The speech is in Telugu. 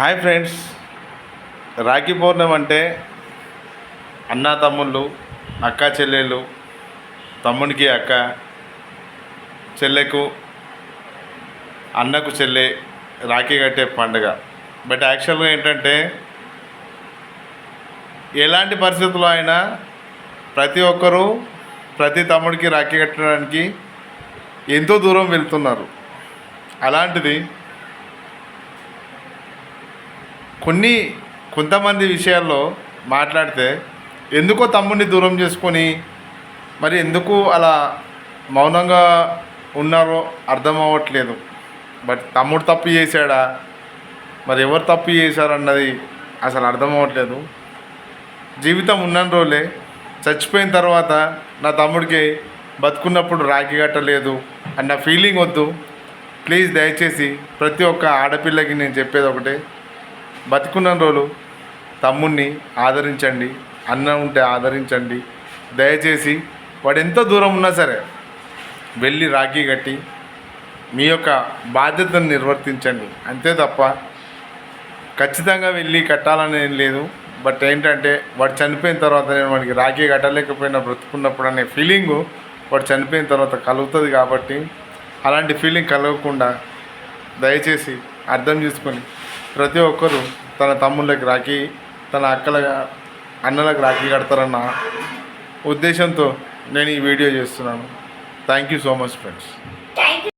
Hi friends. రాఖీ పౌర్ణమి అంటే అన్న తమ్ముళ్ళు అక్క చెల్లెళ్ళు తమ్మునికి అక్క చెల్లెకు అన్నకు చెల్లె రాఖీ కట్టే పండుగ. బట్ యాక్చువల్గా ఏంటంటే ఎలాంటి పరిస్థితుల్లో అయినా ప్రతి ఒక్కరూ ప్రతి తమ్ముడికి రాఖీ కట్టడానికి ఎంతో దూరం వెళ్తున్నారు. అలాంటిది కొన్ని కొంతమంది విషయాల్లో మాట్లాడితే ఎందుకో తమ్ముడిని దూరం చేసుకొని మరి ఎందుకు అలా మౌనంగా ఉన్నారో అర్థం అవ్వట్లేదు బట్ తమ్ముడు తప్పు చేశాడా? మరి ఎవరు తప్పు చేశారన్నది అసలు అర్థం అవ్వట్లేదు జీవితం ఉన్న రోజులే చచ్చిపోయిన తర్వాత నా తమ్ముడికి బతుకున్నప్పుడు రాఖీ కట్టలేదు అన్న ఫీలింగ్ వద్దు. ప్లీజ్ దయచేసి ప్రతి ఒక్క ఆడపిల్లకి నేను చెప్పేది ఒకటే. బతికున్న రోజు తమ్ముణ్ణి ఆదరించండి అన్న ఉంటే ఆదరించండి. దయచేసి వాడు ఎంత దూరం ఉన్నా సరే వెళ్ళి రాఖీ కట్టి మీ యొక్క బాధ్యతను నిర్వర్తించండి. అంతే తప్ప ఖచ్చితంగా వెళ్ళి కట్టాలని ఏం లేదు. బట్ ఏంటంటే వాడు చనిపోయిన తర్వాత నేను వాడికి రాఖీ కట్టలేకపోయినా బ్రతుకున్నప్పుడు అనే ఫీలింగు వాడు చనిపోయిన తర్వాత కలుగుతుంది కాబట్టి అలాంటి ఫీలింగ్ కలగకుండా దయచేసి అర్థం చేసుకొని ప్రతి ఒక్కరూ తన తమ్ముళ్ళకి రాఖీ తన అక్కల అన్నలకు రాఖీ కడతారన్న ఉద్దేశంతో నేను ఈ వీడియో చేస్తున్నాను. Thank you so much friends